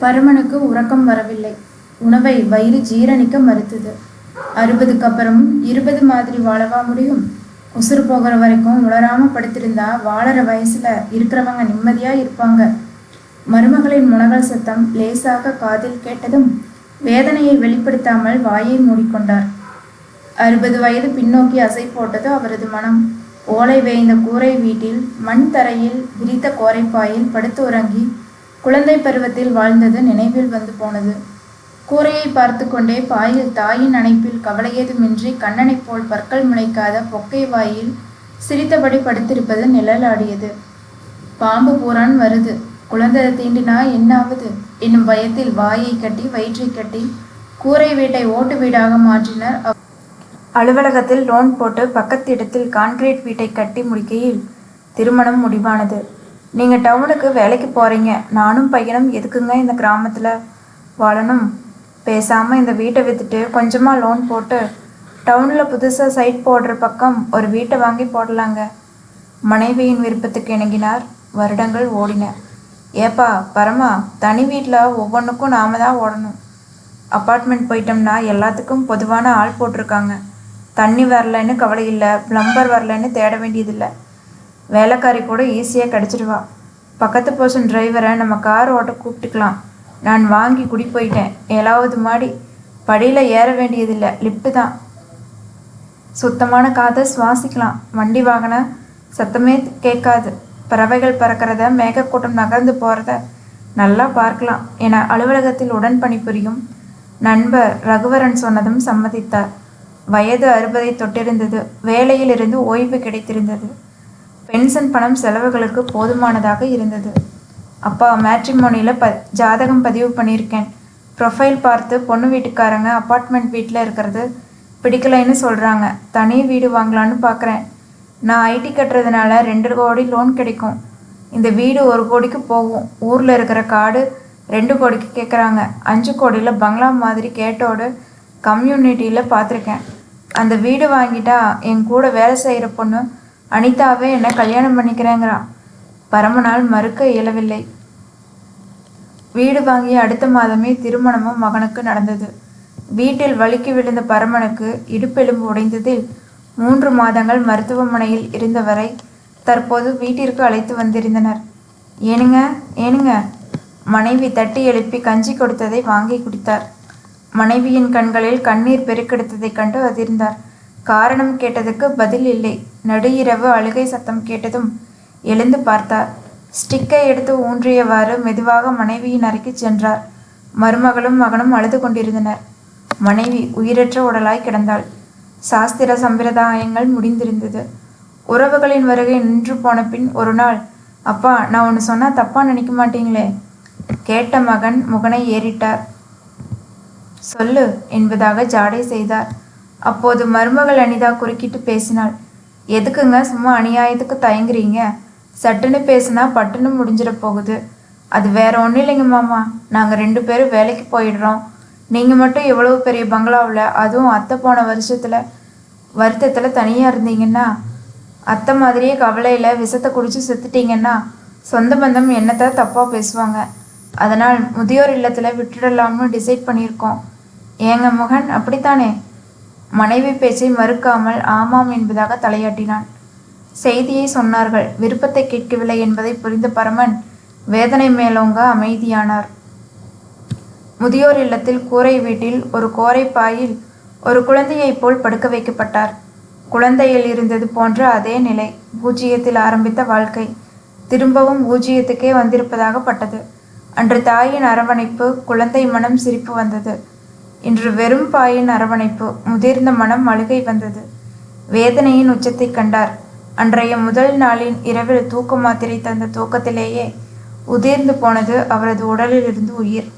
பருமனுக்கு உறக்கம் வரவில்லை. உணவை வயிறு ஜீரணிக்க மறுத்தது. அறுபதுக்கு அப்புறம் இருபது மாதிரி வாழவா முடியும்? உசுறு போகிற வரைக்கும் உளராம படுத்திருந்தா வாழற வயசுல இருக்கிறவங்க நிம்மதியா இருப்பாங்க. மருமகளின் முனகல் சத்தம் லேசாக காதில் கேட்டதும் வேதனையை வெளிப்படுத்தாமல் வாயை மூடிக்கொண்டார். அறுபது வயது பின்னோக்கி அசை போட்டது அவரது மனம். ஓலை வேய்ந்த கூரை வீட்டில் மண் தரையில் விரித்த கோரைப்பாயில் படுத்து உறங்கி குழந்தை பருவத்தில் வாழ்ந்தது நினைவில் வந்து போனது. கூரையை பார்த்து கொண்டே பாயில் தாயின் அணைப்பில் கவலையேதுமின்றி கண்ணனைப் போல் பற்கள் முளைக்காத பொக்கை வாயில் சிரித்தபடி படுத்திருப்பது நிழலாடியது. பாம்பு பூரான் வருது. குழந்தை தீண்டினா என்னாவது? என்னும் பயத்தில் வாயை கட்டி வயிற்றை கட்டி கூரை வீட்டை ஓட்டு வீடாக மாற்றினர் அலுவலகத்தில் லோன் போட்டு பக்கத்து இடத்தில் கான்கிரீட் வீட்டை கட்டி முடிக்கையில் திருமணம் முடிவானது. நீங்கள் டவுனுக்கு வேலைக்கு போகிறீங்க நானும் பையனும் எதுக்குங்க இந்த கிராமத்தில் வாழணும்? பேசாமல் இந்த வீட்டை விற்றுட்டு கொஞ்சமாக லோன் போட்டு டவுனில் புதுசாக சைட் போடுற பக்கம் ஒரு வீட்டை வாங்கி போடலாங்க. மனைவியின் விருப்பத்துக்கு இணங்கினார். வருடங்கள் ஓடின. ஏப்பா பரமா தனி வீட்டில் ஒவ்வொன்றுக்கும் நாம தான் ஓடணும். அப்பார்ட்மெண்ட் போயிட்டோம்னா எல்லாத்துக்கும் பொதுவான ஆள் போட்டிருக்காங்க. தண்ணி வரலன்னு கவலை இல்லை ப்ளம்பர் வரலன்னு தேட வேண்டியதில்லை. வேலைக்காரி கூட ஈஸியாக கிடச்சிடுவா பக்கத்து பர்சன் டிரைவரை நம்ம கார் ஓட்ட கூப்பிட்டுக்கலாம். நான் வாங்கி குடி போயிட்டேன். ஏழாவது மாடி. படியில் ஏற வேண்டியதில்லை. லிஃப்ட்டு தான். சுத்தமான காதை சுவாசிக்கலாம். வண்டி வாகன சத்தமே கேட்காது. பறவைகள் பறக்கிறத மேகக்கூட்டம் நகர்ந்து போகிறத நல்லா பார்க்கலாம். என அலுவலகத்தில் உடன் பணிபுரியும் நண்பர் ரகுவரன் சொன்னதும் சம்மதித்தார். வயது அறுபதை தொட்டிருந்தது. வேலையிலிருந்து ஓய்வு கிடைத்திருந்தது. பென்ஷன் பணம் செலவுகளுக்கு போதுமானதாக இருந்தது. அப்பா மேட்ரிமோனியில் ப ஜாதகம் பதிவு பண்ணியிருக்கேன். ப்ரொஃபைல் பார்த்து பொண்ணு வீட்டுக்காரங்க அப்பார்ட்மெண்ட் வீட்டில் இருக்கிறது பிடிக்கலைன்னு சொல்கிறாங்க தனி வீடு வாங்கலான்னு பார்க்குறேன் நான் ஐடி கட்டுறதுனால ரெண்டு கோடி லோன் கிடைக்கும். இந்த வீடு ஒரு கோடிக்கு போகும். ஊரில் இருக்கிற காடு ரெண்டு கோடிக்கு கேட்குறாங்க அஞ்சு கோடியில் பங்களா மாதிரி கேட்டோடு கம்யூனிட்டியில் பார்த்துருக்கேன் அந்த வீடு வாங்கிட்டா என் கூட வேலை செய்கிற பொண்ணு அனிதாவே என்னை கல்யாணம் பண்ணிக்கிறேங்கிறான் பரமனால் மறுக்க இயலவில்லை. வீடு வாங்கிய அடுத்த மாதமே திருமணமும் மகனுக்கு நடந்தது. வீட்டில் வலிக்கு விழுந்த பரமனுக்கு இடுப்பெலும்பு உடைந்ததில் மூன்று மாதங்கள் மருத்துவமனையில் இருந்தவரை தற்போது வீட்டிற்கு அழைத்து வந்திருந்தனர். ஏனுங்க ஏனுங்க? மனைவி தட்டி எழுப்பி கஞ்சி கொடுத்ததை வாங்கி குடித்தார். மனைவியின் கண்களில் கண்ணீர் பெருக்கெடுத்ததைக் கண்டு அதிர்ந்தார். காரணம் கேட்டதுக்கு பதில் இல்லை. நடு இரவு அழுகை சத்தம் கேட்டதும் எழுந்து பார்த்தார். ஸ்டிக்கை எடுத்து ஊன்றியவாறு மெதுவாக மனைவியின் அறைக்கு சென்றார். மருமகளும் மகனும் அழுது கொண்டிருந்தனர். மனைவி உயிரற்ற உடலாய் கிடந்தாள். சாஸ்திர சம்பிரதாயங்கள் முடிந்திருந்தது. உறவுகளின் வருகை நின்று போன பின் ஒரு நாள் அப்பா நான் ஒன்று சொன்னால் தப்பா நினைக்க மாட்டீங்களே? கேட்ட மகன் முகனை ஏறிட்டார். சொல்லு என்பதாக ஜாடை செய்தார். அப்போது மருமகள் அனிதா குறுக்கிட்டு பேசினாள். எதுக்குங்க? சும்மா அநியாயத்துக்கு தயங்குறீங்க. சட்டுன்னு பேசுனா பட்டுன்னு முடிஞ்சிட போகுது. அது வேற ஒன்றும் இல்லைங்க மாமா. நாங்கள் ரெண்டு பேரும் வேலைக்கு போயிடுறோம். நீங்கள் மட்டும் எவ்வளவு பெரிய பங்களாவில் அதுவும் அத்தை போன வருஷத்தில் வருத்தத்தில் தனியாக இருந்தீங்கன்னா அத்தை மாதிரியே கவலையில் விஷத்தை குடிச்சு செத்துட்டீங்கன்னா சொந்த பந்தம் என்னத்த தப்பாக பேசுவாங்க. அதனால் முதியோர் இல்லத்தில் விட்டுடலாம்னு டிசைட் பண்ணியிருக்கோம். ஏங்க முகன்? அப்படித்தானே? மனைவி பேச்சை மறுக்காமல் ஆமாம் என்பதாக தலையாட்டினான். செய்தியை சொன்னார்கள். விருப்பத்தை கேட்கவில்லை என்பதை புரிந்த பரமன் வேதனை மேலோங்க அமைதியானார். முதியோர் இல்லத்தில் கூரை வீட்டில் ஒரு கோரை பாயில் ஒரு குழந்தையைப் போல் படுக்க வைக்கப்பட்டார். குழந்தையில் இருந்தது போன்ற அதே நிலை பூஜ்ஜியத்தில் ஆரம்பித்த வாழ்க்கை திரும்பவும் பூஜ்ஜியத்துக்கே வந்திருப்பதாக பட்டது. அன்று தாயின் அரவணைப்பு குழந்தை மனம் சிரிப்பு வந்தது. இன்று வெறும் பாயின் அரவணைப்பு முதிர்ந்த மனம் மழுகை வந்தது. வேதனையின் உச்சத்தை கண்டார். அன்றைய முதல் நாளின் இரவில் தூக்க மாத்திரை தந்த தூக்கத்திலேயே உதிர்ந்து போனது அவரது உடலிலிருந்து உயிர்.